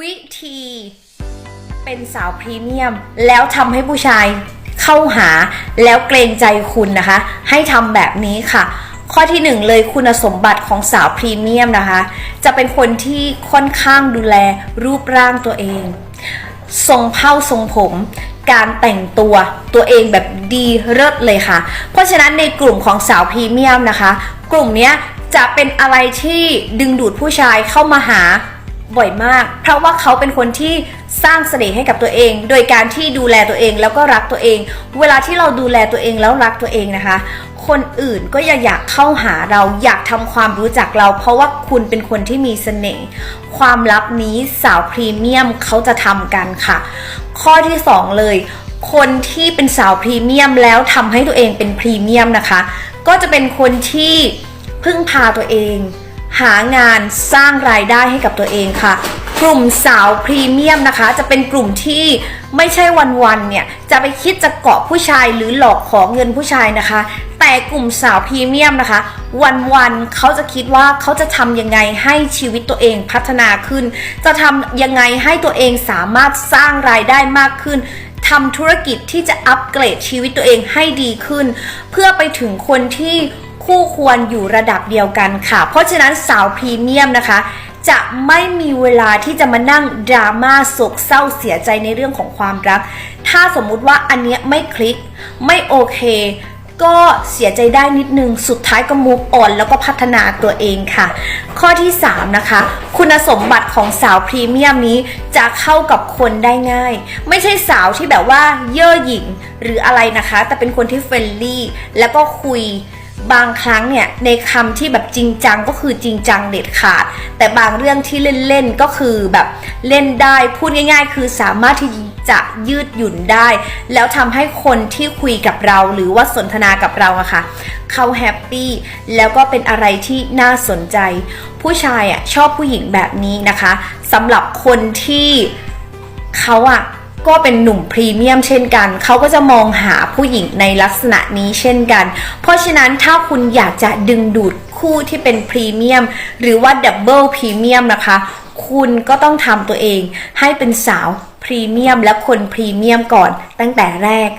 วิธีเป็นสาวพรีเมียม แล้วทำให้ผู้ชายเข้าหาแล้วเกรงใจคุณนะคะ ให้ทำแบบนี้ค่ะ ข้อที่หนึ่งเลยคุณสมบัติของสาวพรีเมียมนะคะ จะเป็นคนที่ค่อนข้างดูแลรูปร่างตัวเอง ทรงเผ้าทรงผมการแต่งตัวตัวเองแบบดีเลิศเลยค่ะ เพราะฉะนั้นในกลุ่มของสาวพรีเมียมนะคะ กลุ่มเนี้ยจะเป็นอะไรที่ดึงดูดผู้ชายเข้ามาหา บ่อยมาก เพราะว่าเขาเป็นคนที่สร้างเสน่ห์ให้กับตัวเอง โดยการที่ดูแลตัวเองแล้วก็รักตัวเอง เวลาที่เราดูแลตัวเองแล้วรักตัวเองนะคะ คนอื่นก็อยากอยากเข้าหาเราอยากทำความรู้จักเรา เพราะว่าคุณเป็นคนที่มีเสน่ห์ความลับนี้สาวพรีเมียมเขาจะทำกันค่ะ ข้อที่ 2 เลย คนที่เป็นสาวพรีเมียมแล้วทำให้ตัวเองเป็นพรีเมียมนะคะ ก็จะเป็นคนที่พึ่งพาตัวเอง หางานสร้างรายได้ให้กับตัวเองค่ะ กลุ่มสาวพรีเมียมนะคะ จะเป็นกลุ่มที่ไม่ใช่วันๆเนี่ยจะไปคิดจะเกาะผู้ชายหรือหลอกขอเงินผู้ชายนะคะ แต่กลุ่มสาวพรีเมียมนะคะ วันๆเขาจะคิดว่าเขาจะทำยังไงให้ชีวิตตัวเองพัฒนาขึ้น จะทำยังไงให้ตัวเองสามารถสร้างรายได้มากขึ้นทำธุรกิจที่จะอัปเกรดชีวิตตัวเองให้ดีขึ้น เพื่อไปถึงคนที่ คู่ควรอยู่ระดับเดียวกันค่ะ เพราะฉะนั้นสาวพรีเมียมนะคะ จะไม่มีเวลาที่จะมานั่งดราม่าโศกเศร้าเสียใจในเรื่องของความรัก ถ้าสมมุติว่าอันเนี้ยไม่คลิกไม่โอเค ก็เสียใจได้นิดนึง สุดท้ายก็มูฟอ่อนแล้วก็พัฒนาตัวเองค่ะ ข้อที่ 3 นะคะ คุณสมบัติของสาวพรีเมียมนี้จะเข้ากับคนได้ง่าย ไม่ใช่สาวที่แบบว่าเย่อหยิ่งหรืออะไรนะคะ แต่เป็นคนที่เฟรนลี่แล้วก็คุย บางครั้งเนี่ยในคำที่แบบจริงจังก็คือจริงจังเด็ดขาด แต่บางเรื่องที่เล่นๆก็คือแบบเล่นได้พูดง่าย ๆ คือสามารถที่จะยืดหยุ่นได้ แล้วทำให้คนที่คุยกับเราหรือว่าสนทนากับเราอะค่ะเขาแฮปปี้แล้วก็เป็นอะไรที่น่าสนใจ ผู้ชายอะชอบผู้หญิงแบบนี้นะคะสำหรับคนที่เขาอะ ก็เป็นหนุ่มพรีเมียมเช่นกัน เขาก็จะมองหาผู้หญิงในลักษณะนี้เช่นกัน เพราะฉะนั้นถ้าคุณอยากจะดึงดูดคู่ที่เป็นพรีเมียมหรือว่าดับเบิลพรีเมียมนะคะ คุณก็ต้องทำตัวเองให้เป็นสาวพรีเมียมและคนพรีเมียมก่อนตั้งแต่แรก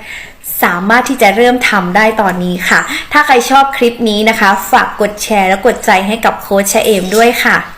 สามารถที่จะเริ่มทำได้ตอนนี้ค่ะ ถ้าใครชอบคลิปนี้นะคะ ฝากกดแชร์และกดใจให้กับโค้ชเอมด้วยค่ะ